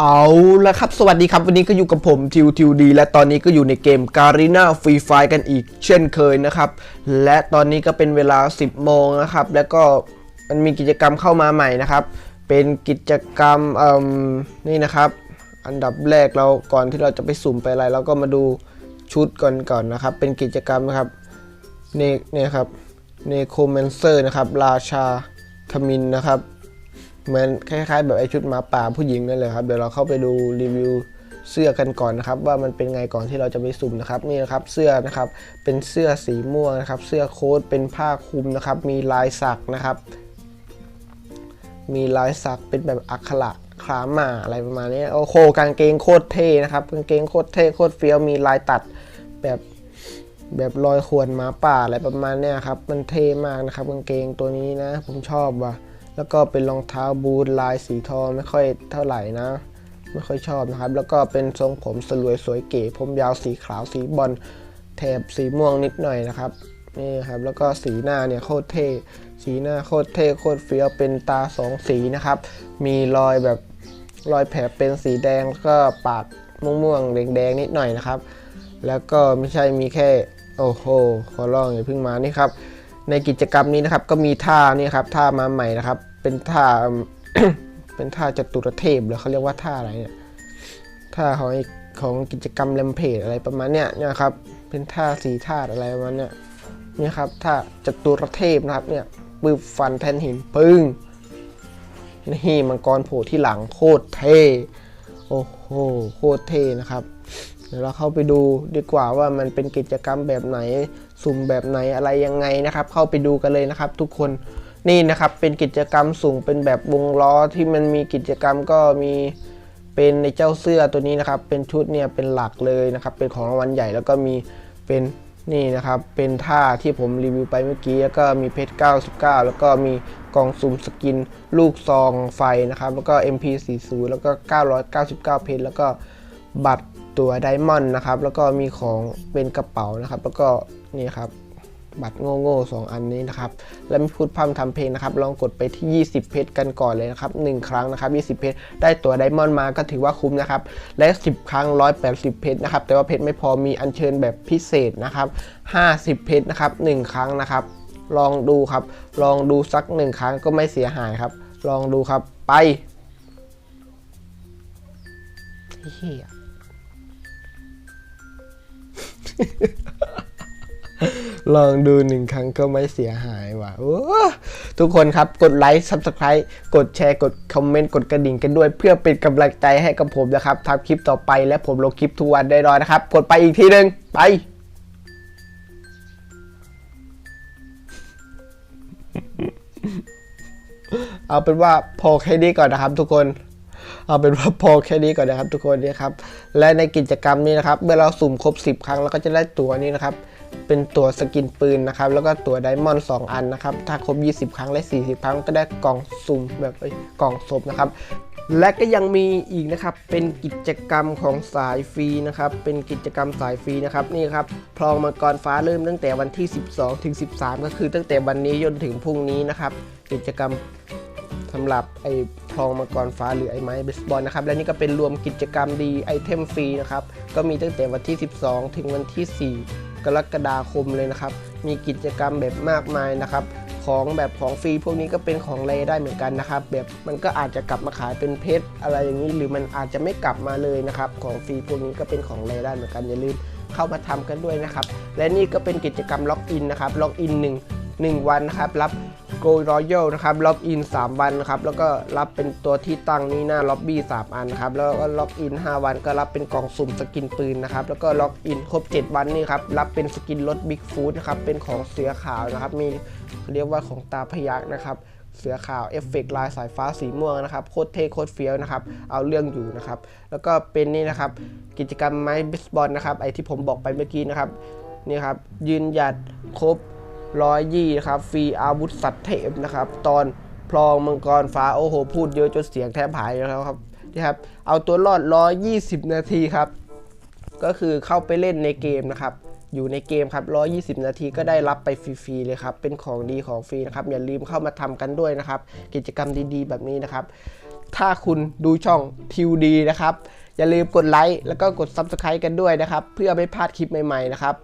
เอาละครับ สวัสดีครับ วันนี้ก็อยู่กับผมทิวทิวดี และตอนนี้ก็อยู่ในเกม Garena Free Fire กันอีกเช่นเคยนะครับ และตอนนี้ก็เป็นเวลา 10 โมงนะครับ แล้วก็มันมีกิจกรรมเข้ามาใหม่นะครับ เป็นกิจกรรมเอ่มนี่นะครับ อันดับแรกเราก่อนที่เราจะไปสุ่มไปอะไรเราก็มาดูชุดก่อนก่อนนะครับ เป็นกิจกรรมนะครับเนเนี่ยครับเนโคเมนเซอร์นะครับ ราชาคมินนะครับ เหมือนคล้ายๆ แบบไอชุดหมาป่าผู้หญิงนั่นเลยครับ เดี๋ยวเราเข้าไปดูรีวิวเสื้อกันก่อนนะครับ ว่ามันเป็นไงก่อนที่เราจะไปสุ่มนะครับนี่นะครับเสื้อนะครับเป็นเสื้อสีม่วงนะครับ เสื้อโค้ทเป็นผ้าคลุมนะครับ มีลายสักนะครับ มีลายสักเป็นแบบอักขระคลามาอะไรประมาณนี้โอ้โหกางเกงโคตรเท่นะครับกางเกงโคตรเท่โคตรเฟี้ยวมีลายตัดแบบแบบรอยข่วนหมาป่าอะไรประมาณนี้ครับ มันเท่มากนะครับกางเกงตัวนี้นะ ผมชอบว่ะ แล้วก็เป็นรองเท้าบูทลายสีทองไม่ค่อยเท่าไหร่นะ ไม่ค่อยชอบนะครับ แล้วก็เป็นทรงผมสลวยสวยเก๋ผมยาวสีขาวสีบอลแถบสีม่วงนิดหน่อยนะครับนี่ครับแล้วก็สีหน้าเนี่ยโคตรเท่สีหน้าโคตรเท่โคตรเฟี้ยวเป็นตาสองสีนะครับ มีรอยแบบรอยแผลเป็นสีแดงแล้วก็ปากม่วงๆแดงๆนิดหน่อยนะครับ แล้วก็ไม่ใช่มีแค่โอ้โหขอร้องอย่าเพิ่งมานี่ครับ ในกิจกรรมนี้นะครับ ก็มีท่านี่ครับท่ามาใหม่นะครับ เป็นท่า เป็นท่าจตุรเทพหรือเขาเรียกว่าท่าอะไรเนี่ยท่าของของกิจกรรมแรมเพจอะไรประมาณเนี้ยนี่ยครับ เป็นท่าสีท่าตุอะไรประมาณเนี้ยนี่ครับท่าจตุรเทพนะครับเนี่ยปืบฟันแทนหินปึ้งนี่มังกรโผล่ที่หลังโคตรเท่โอ้โหโคตรเท่นะครับ เดี๋ยวเราเข้าไปดูดีกว่าว่ามันเป็นกิจกรรมแบบไหน สุ่มแบบไหนอะไรยังไงนะครับ เข้าไปดูกันเลยนะครับ ทุกคนนี่นะครับเป็นกิจกรรมสุ่มเป็นแบบวงล้อที่มันมีกิจกรรมก็มีเป็นในเจ้าเสื้อตัวนี้นะครับ เป็นชุดเนี่ยเป็นหลักเลยนะครับ เป็นของรางวัลใหญ่แล้วก็มีเป็นนี่นะครับ เป็นท่าที่ผมรีวิวไปเมื่อกี้แล้วก็มีเพชร 99 แล้วก็มีกล่องสุ่มสกิน ลูกซองไฟนะครับ แล้วก็ MP40 แล้วก็ 999 เพชรแล้วก็บัตร ตัวไดมอนด์นะครับ แล้วก็มีของเป็นกระเป๋านะครับ แล้วก็นี่ครับบัตรโง่ๆสองอันนี้นะครับ แล้วไม่พูดพร่ำทำเพลงนะครับ ลองกดไปที่ 20 เพชรกันก่อนเลยนะครับ 1 ครั้งนะครับ 20 เพชร ได้ตัวไดมอนด์มาก็ถือว่าคุ้มนะครับ และ 10 ครั้ง 180 เพชรนะครับ แต่ว่าเพชรไม่พอมีอัญเชิญแบบพิเศษนะครับ 50 เพชรนะครับ 1 ครั้งนะครับ ลองดูครับ ลองดูสัก 1 ครั้งก็ไม่เสียหายครับ ลองดูครับ ไปเฮีย ลองดูหนึ่งครั้งก็ไม่เสียหายว่ะทุกคนครับกดไลค์ Subscribe กดแชร์ กดคอมเมนต์ กดกระดิ่งกันด้วย เพื่อเป็นกำลังใจให้กับผมนะครับทำคลิปต่อไปและผมลงคลิปทุกวันได้รอยนะครับ กดไปอีกทีหนึ่งไปเอาเป็นว่าพอแค่นี้ก่อนนะครับทุกคน เอาเป็นว่าพอแค่นี้ก่อนนะครับทุกคนนี่ครับ และในกิจกรรมนี้นะครับ เมื่อเราสุ่มครบ 10 ครั้งเราก็จะได้ตัวนี้นะครับ เป็นตัวสกินปืนนะครับ แล้วก็ตัวไดมอนด์2อันนะครับ ถ้าครบ 20 ครั้งและ 40 ครั้งก็ได้กล่องสุ่มแบบกล่องศพนะครับและก็ยังมีอีกนะครับ เป็นกิจกรรมของสายฟรีนะครับ เป็นกิจกรรมสายฟรีนะครับนี่ครับพลองมังกรฟ้าเริ่มตั้งแต่วันที่ 12 ถึง 13 ก็คือตั้งแต่วันนี้จนถึงพรุ่งนี้นะครับ กิจกรรม สำหรับไอ้ทองมังกรฟ้าหรือไอ้ไม้เบสบอลนะครับ และนี่ก็เป็นรวมกิจกรรมดีไอเทมฟรีนะครับ ก็มีตั้งแต่วันที่ 12 ถึงวันที่ 4 กรกฎาคมเลยนะครับ มีกิจกรรมแบบมากมายนะครับของแบบของฟรีพวกนี้ก็เป็นของเลได้เหมือนกันนะครับ แบบมันก็อาจจะกลับมาขายเป็นเพชรอะไรอย่างนี้ หรือมันอาจจะไม่กลับมาเลยนะครับ ของฟรีพวกนี้ก็เป็นของเลได้เหมือนกันอย่าลืมเข้ามาทำกันด้วยนะครับ และนี่ก็เป็นกิจกรรมล็อกอินนะครับล็อกอิน1 1วันนะครับรับ โกลรอยัลนะครับล็อกอิน 3 วันนะครับแล้วก็รับเป็นตัวที่ตั้งนี้หน้าล็อบบี้ 3 อันครับแล้วก็ล็อกอิน 5 วันก็รับเป็นกล่องสุ่มสกินปืนนะครับแล้วก็ล็อกอินครบ 7 วันนี่ครับรับเป็นสกินรถบิ๊กฟูดนะครับเป็นของเสือขาวนะครับมีเรียกว่าของตาพยักนะครับเสือขาวเอฟเฟกต์ลายสายฟ้าสีม่วงนะครับโคตรเท่โคตรเฟี้ยวนะครับเอาเรื่องอยู่นะครับแล้วก็เป็นนี่นะครับกิจกรรมไม้เบสบอลนะครับไอที่ผมบอกไปเมื่อกี้นะครับนี่ครับยืนหยัดครบ ร้อยยี่ครับฟรีอาวุธสัตว์เทพนะครับ ตอนพลองมังกรฟ้าโอ้โห พูดเยอะจนเสียงแทบหายแล้วครับนี่ครับ เอาตัวรอด 120 นาทีครับ ก็คือเข้าไปเล่นในเกมนะครับ อยู่ในเกมครับ 120 นาทีก็ได้รับไปฟรีๆเลยครับ เป็นของดีของฟรีนะครับ อย่าลืมเข้ามาทำกันด้วยนะครับ กิจกรรมดีๆ แบบนี้นะครับ ถ้าคุณดูช่องทิวดีนะครับ อย่าลืมกดไลค์แล้วก็กด Subscribe กันด้วยนะครับ เพื่อไม่พลาดคลิปใหม่ๆนะครับ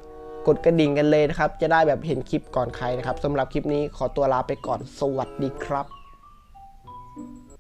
ดกระดิ่งกันเลยนะครับ จะได้แบบเห็นคลิปก่อนใครนะครับสำหรับคลิปนี้ขอตัวลาไปก่อนสวัสดีครับ